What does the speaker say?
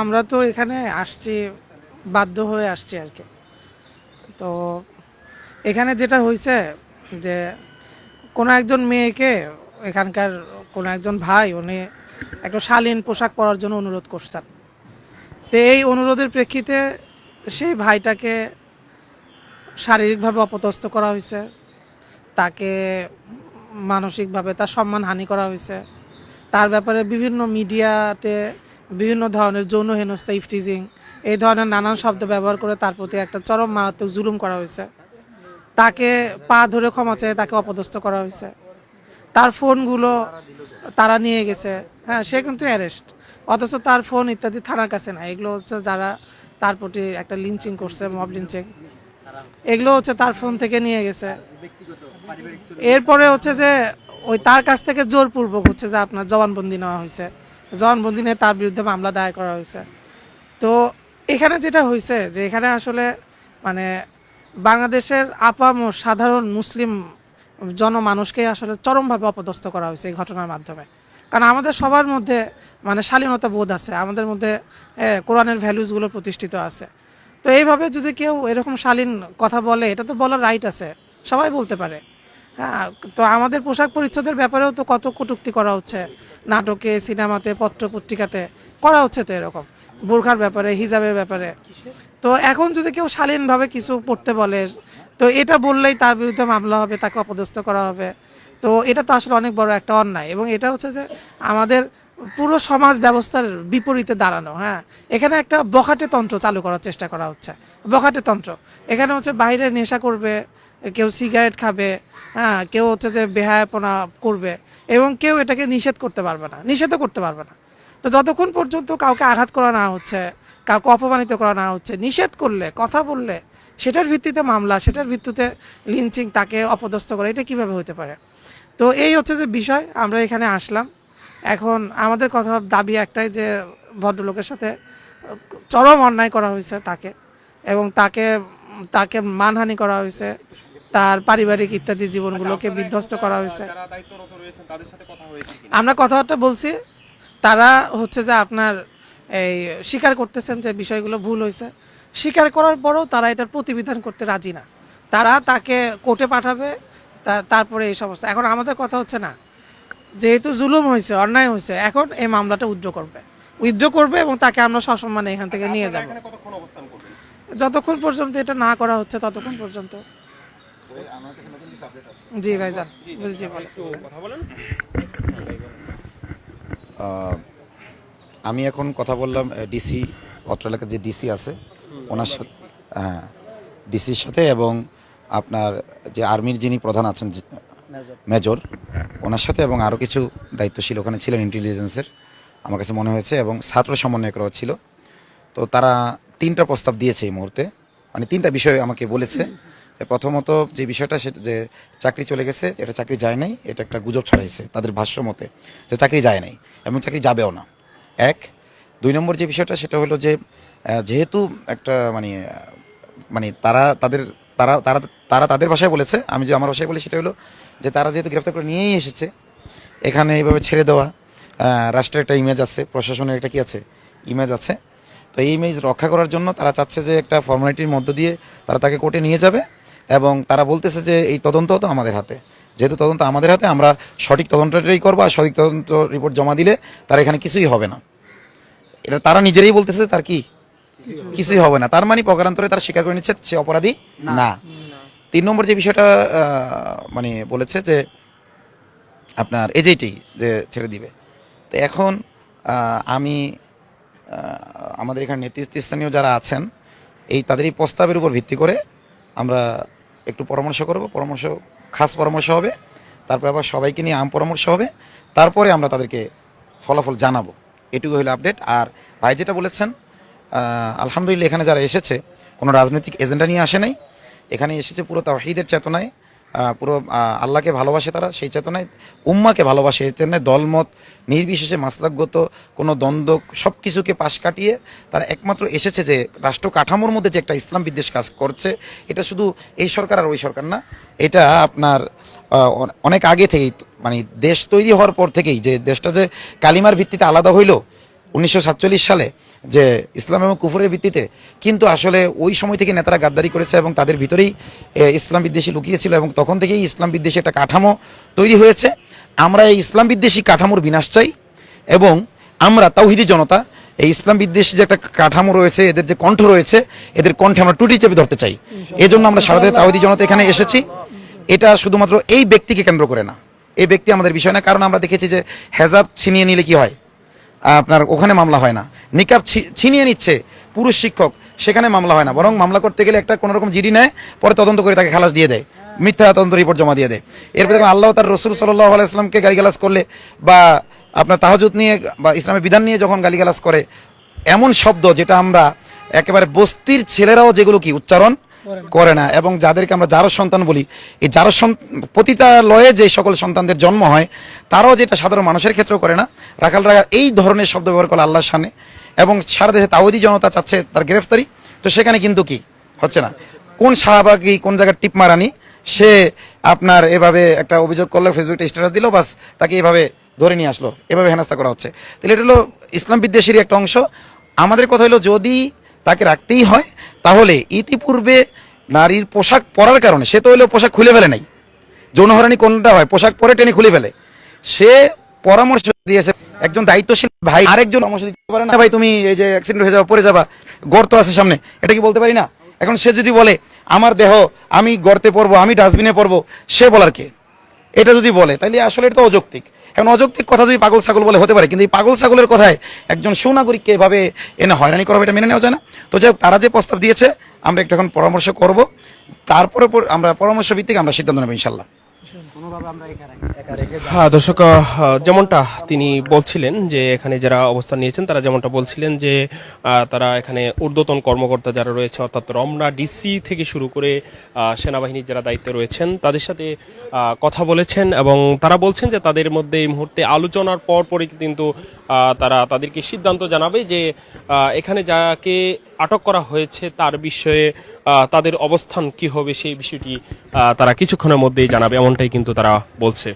আমরা তো এখানে আসছি, বাধ্য হয়ে আসছি আর কি। তো এখানে যেটা হয়েছে যে কোনো একজন মেয়েকে এখানকার কোনো একজন ভাই, উনি একটা শালীন পোশাক পরার জন্য অনুরোধ করছেন। তো এই অনুরোধের প্রেক্ষিতে সেই ভাইটাকে শারীরিকভাবে অপদস্থ করা হয়েছে তাকে মানসিকভাবে তার সম্মান হানি করা হয়েছে তার ব্যাপারে বিভিন্ন মিডিয়াতে বিভিন্ন ধরনের যৌন হেনস্থা, ইফটিজিং, এই ধরনের নানান শব্দ ব্যবহার করে তার প্রতি একটা চরম মারাত্মক জুলুম করা হয়েছে। তাকে পা ধরে ক্ষমা চেয়ে তাকে অপদস্থ করা হয়েছে। তার ফোনগুলো তারা নিয়ে গেছে। হ্যাঁ সে কিন্তু অ্যারেস্ট। অথচ তার ফোন ইত্যাদি থানার কাছে না এগুলো হচ্ছে যারা তার প্রতি একটা লিঞ্চিং করছে মব লিঞ্চিং এগুলো হচ্ছে তার ফোন থেকে নিয়ে গেছে। এরপরে হচ্ছে যে ওই তার কাছ থেকে জোরপূর্বক হচ্ছে যে আপনার জবানবন্দি নেওয়া হয়েছে। জবানবন্দি নিয়ে তার বিরুদ্ধে মামলা দায়ের করা হয়েছে। তো এখানে যেটা হয়েছে যে এখানে আসলে মানে বাংলাদেশের আপাম ও সাধারণ মুসলিম জনমানুষকে আসলে চরমভাবে অপদস্থ করা হয়েছে এই ঘটনার মাধ্যমে। কারণ আমাদের সবার মধ্যে মানে শালীনতা বোধ আছে। আমাদের মধ্যে কোরআনের ভ্যালুসগুলো প্রতিষ্ঠিত আছে। তো এইভাবে যদি কেউ এরকম শালীন কথা বলে, এটা তো বলার রাইট আছে। সবাই বলতে পারে। তো আমাদের পোশাক পরিচ্ছদের ব্যাপারেও তো কত কটূক্তি করা হচ্ছে। নাটকে সিনেমাতে পত্র পত্রিকাতে করা হচ্ছে তো এরকম। বোরখার ব্যাপারে হিজাবের ব্যাপারে। তো এখন যদি কেউ শালীনভাবে কিছু পড়তে বলে তো এটা বললেই তার বিরুদ্ধে মামলা হবে তাকে অপদস্থ করা হবে। তো এটা তো আসলে অনেক বড় একটা অন্যায়। এবং এটা হচ্ছে যে আমাদের পুরো সমাজ ব্যবস্থার বিপরীতে দাঁড়ানো হ্যাঁ। এখানে একটা বখাটে তন্ত্র চালু করার চেষ্টা করা হচ্ছে। বখাটে তন্ত্র। এখানে হচ্ছে বাইরে নেশা করবে কেউ সিগারেট খাবে হ্যাঁ কেউ হচ্ছে যে বেহায়াপনা করবে এবং কেউ এটাকে নিষেধ করতে পারবে না, নিষেধও করতে পারবে না। তো যতক্ষণ পর্যন্ত কাউকে আঘাত করা না হচ্ছে, কাউকে অপমানিত করা না হচ্ছে, নিষেধ করলে, কথা বললে, সেটার ভিত্তিতে মামলা, সেটার ভিত্তিতে লিঞ্চিং তাকে অপদস্থ করে, এটা কীভাবে হতে পারে? তো এই হচ্ছে যে বিষয়, আমরা এখানে আসলাম। এখন আমাদের কথা, দাবি একটাই যে ভদ্রলোকের সাথে চরম অন্যায় করা হয়েছে তাকে এবং তাকে তাকে মানহানি করা হয়েছে। তার পারিবারিক ইত্যাদি জীবনগুলোকে বিধ্বস্ত করা হয়েছে? আমরা কথাবার্তা বলছি। তারা হচ্ছে যে আপনার এই স্বীকার করতেছেন যে বিষয়গুলো ভুল হয়েছে। স্বীকার করার পরেও তারা এটার প্রতিবিধান করতে রাজি না। তারা তাকে কোর্টে পাঠাবে তারপরে এই সমস্ত। এখন আমাদের কথা হচ্ছে না যেহেতু জুলুম হয়েছে অন্যায় হয়েছে এখন এই মামলাটা উইথড্র করবে। উইথড্র করবে এবং তাকে আমরা সসম্মানে এখান থেকে নিয়ে আপনারা যাব। যতক্ষণ পর্যন্ত এটা না করা হচ্ছে ততক্ষণ পর্যন্ত। জি বলেন। আহ, আমি এখন কথা বললাম ডিসি অত্র এলাকার যে ডিসি আছে ওনার সাথে হ্যাঁ ডিসির সাথে এবং আপনার যে আর্মির যিনি প্রধান আছেন মেজর। ওনার সাথে এবং আরও কিছু দায়িত্বশীল ওখানে ছিলেন ইন্টেলিজেন্সের আমার কাছে মনে হয়েছে এবং ছাত্র সমন্বয়করাও ছিল। তো তারা তিনটা প্রস্তাব দিয়েছে এই মুহূর্তে মানে তিনটা বিষয় আমাকে বলেছে। প্রথমত যে বিষয়টা সে যে চাকরি চলে গেছে, এটা চাকরি যায় নাই, এটা একটা গুজব ছড়াইছে তাদের ভাষ্য মতে যে চাকরি যায় নাই এবং চাকরি যাবেও না। এক। দুই নম্বর যে বিষয়টা সেটা হলো যে যেহেতু একটা মানে মানে তারা তাদের, তারা তারা তারা তাদের ভাষায় বলেছে, আমি যে আমার ভাষায় বলি সেটা হলো যে তারা যেহেতু গ্রেফতার করে নিয়েই এসেছে, এখানে এইভাবে ছেড়ে দেওয়া রাষ্ট্রের একটা ইমেজ আছে, প্রশাসনের একটা কি আছে ইমেজ আছে। তো এই ইমেজ রক্ষা করার জন্য তারা চাচ্ছে যে একটা ফর্মালিটির মধ্য দিয়ে তারা তাকে কোর্টে নিয়ে যাবে এবং তারা বলতেছে যে এই তদন্ত তো আমাদের হাতে। যেহেতু তদন্ত আমাদের হাতে আমরা সঠিক তদন্তটাই করব আর সঠিক তদন্ত রিপোর্ট জমা দিলে তার এখানে কিছুই হবে না। এটা তারা নিজেরাই বলতেছে তার কি? কিছুই হবে না। তার মানে প্রকারান্তরে তারা স্বীকার করে নিচ্ছে সে অপরাধী না। তিন নম্বর যে বিষয়টা মানে বলেছে যে আপনার এজেইটি যে ছেড়ে দিবে। তো এখন আমি আমাদের এখানে নেতৃত্বস্থানীয় যারা আছেন এই তাদের এই প্রস্তাবের উপর ভিত্তি করে আমরা একটু পরামর্শ করব, পরামর্শ, খাস পরামর্শ হবে। তারপরে আবার সবাইকে নিয়ে আম পরামর্শ হবে। তারপরে আমরা তাদেরকে ফলাফল জানাব। এটুকু হলো আপডেট আর ভাই যেটা বলেছেন আলহামদুলিল্লাহ এখানে যারা এসেছে, কোনো রাজনৈতিক এজেন্ডা নিয়ে আসে নাই। এখানে এসেছে পুরো তাহিদের চেতনায়। পুরো আল্লাহকে ভালোবাসে তারা, সেই চেতনায় উম্মাকে ভালোবাসে। এই চেতনায় দলমত, নির্বিশেষে মাসলাকগত, কোনো দ্বন্দ্ব সব কিছুকে পাশ কাটিয়ে তারা একমাত্র এসেছে যে রাষ্ট্র কাঠামোর মধ্যে যে একটা ইসলাম বিদ্বেষ কাজ করছে, এটা শুধু এই সরকার আর ওই সরকার না, এটা আপনার অনেক আগে থেকেই মানে দেশ তৈরি হওয়ার পর থেকেই যে দেশটা যে কালিমার ভিত্তিতে আলাদা হইল, উনিশশো সাতচল্লিশ সালে যে ইসলাম এবং কুফরের ভিত্তিতে। কিন্তু আসলে ওই সময় থেকে নেতারা গাদ্দারি করেছে এবং তাদের ভিতরেই ইসলাম বিদ্বেষী লুকিয়েছিল এবং তখন থেকেই ইসলাম বিদ্বেষী একটা কাঠামো তৈরি হয়েছে। আমরা এই ইসলাম বিদ্বেষী কাঠামোর বিনাশ চাই এবং আমরা তাওহিদি জনতা, এই ইসলাম বিদ্বেষী যে একটা কাঠামো রয়েছে, এদের যে কণ্ঠ রয়েছে, এদের কণ্ঠে আমরা টুটি চেপে ধরতে চাই। এজন্য আমরা সারা দেশে তাওহিদি জনতা এখানে এসেছি। এটা শুধুমাত্র এই ব্যক্তিকে কেন্দ্র করে না। এই ব্যক্তি আমাদের বিষয় না, কারণ আমরা দেখেছি যে হেজাব ছিনিয়ে নিলে কি হয়? আপনার ওখানে মামলা হয় না। নিকাব ছিনিয়ে নিচ্ছে পুরুষ শিক্ষক, সেখানে মামলা হয় না। বরং মামলা করতে গেলে একটা কোনো রকম জিডি নেয়, পরে তদন্ত করে তাকে খালাস দিয়ে দেয়, মিথ্যা তদন্ত রিপোর্ট জমা দিয়ে দেয়। এরপরে দেখুন, আল্লাহ তার রসুল সাল্লাহ আলাইসলামকে গালিগালাজ করলে বা আপনার তাহাজুদ নিয়ে বা ইসলামের বিধান নিয়ে যখন গালিগালাজ করে, এমন শব্দ যেটা আমরা একেবারে বস্তির ছেলেরাও যেগুলো কি, উচ্চারণ করে না। এবং যাদেরকে আমরা যারো সন্তান বলি, এই যারো পতিতালয়ে যে সকল সন্তানদের জন্ম হয়, তারাও যেটা সাধারণ মানুষের ক্ষেত্রেও করে না। রাখাল রাখা এই ধরনের শব্দ ব্যবহার করে আল্লাহর সামনে। এবং সারা দেশে তাওদি জনতা চাচ্ছে তার গ্রেফতারি। তো সেখানে কিন্তু কি? হচ্ছে না। কোন শাহবাগি, কোন জায়গায় টিপ মারানি সে আপনার এভাবে একটা অভিযোগ করল, ফেসবুকে স্ট্যাটাস দিল, বাস তাকে এভাবে ধরে নিয়ে আসলো। এভাবে হেনাস্তা করা হচ্ছে। তাহলে এটা হলো ইসলাম বিদ্বেষীরই একটা অংশ। আমাদের কথা হলো যদি তাকে রাখতেই হয় তাহলে ইতিপূর্বে নারীর পোশাক পরার কারণে, সে তো হইলেও পোশাক খুলে ফেলে নাই। যৌনহরানি কোনটা হয়? পোশাক পরে টেনে খুলে ফেলে। সে পরামর্শ দিয়েছে, একজন দায়িত্বশীল ভাই, আরেকজন পরামর্শ দিতে পারে না, ভাই, তুমি এই যে অ্যাক্সিডেন্ট হয়ে যাবা পড়ে যাবা, গর্ত আছে সামনে, এটা কি বলতে পারি না? এখন সে যদি বলে, আমার দেহ, আমি গর্তে পড়ব আমি ডাস্টবিনে পড়ব সে বলার কে? এটা যদি বলে তাহলে আসলে এটা অযৌক্তিক। এখন অযৌক্তিক কথা যদি পাগল ছাগল বলে হতে পারে, কিন্তু এই পাগল ছাগলের কথায় একজন সুনাগরিককে এভাবে এনে হয়রানি করবে এটা মেনে নেওয়া যায় না। তো যাই তারা যে প্রস্তাব দিয়েছে, আমরা একটু এখন পরামর্শ করব। তারপরে পর- আমরা পরামর্শ ভিত্তিক আমরা সিদ্ধান্ত নেব ইনশাল্লাহ। হ্যাঁ দর্শক যেমনটা তিনি বলছিলেন যে এখানে যারা অবস্থান নিয়েছেন, তারা যেমনটা বলছিলেন যে তারা এখানে ঊর্ধ্বতন কর্মকর্তা যারা রয়েছে, অর্থাৎ রমনা ডিসি থেকে শুরু করে সেনাবাহিনীর যারা দায়িত্বে রয়েছেন, তাদের সাথে কথা বলেছেন এবং তারা বলছেন যে তাদের মধ্যে এই মুহূর্তে আলোচনার পর পরই কিন্তু তারা তাদেরকে সিদ্ধান্ত জানাবে যে এখানে যাকে আটক করা হয়েছে, তার বিষয়ে তাদের অবস্থান কি হবে সেই বিষয়টি তারা কিছুক্ষণের মধ্যেই জানাবে, এমনটাই কিন্তু তারা বলছে।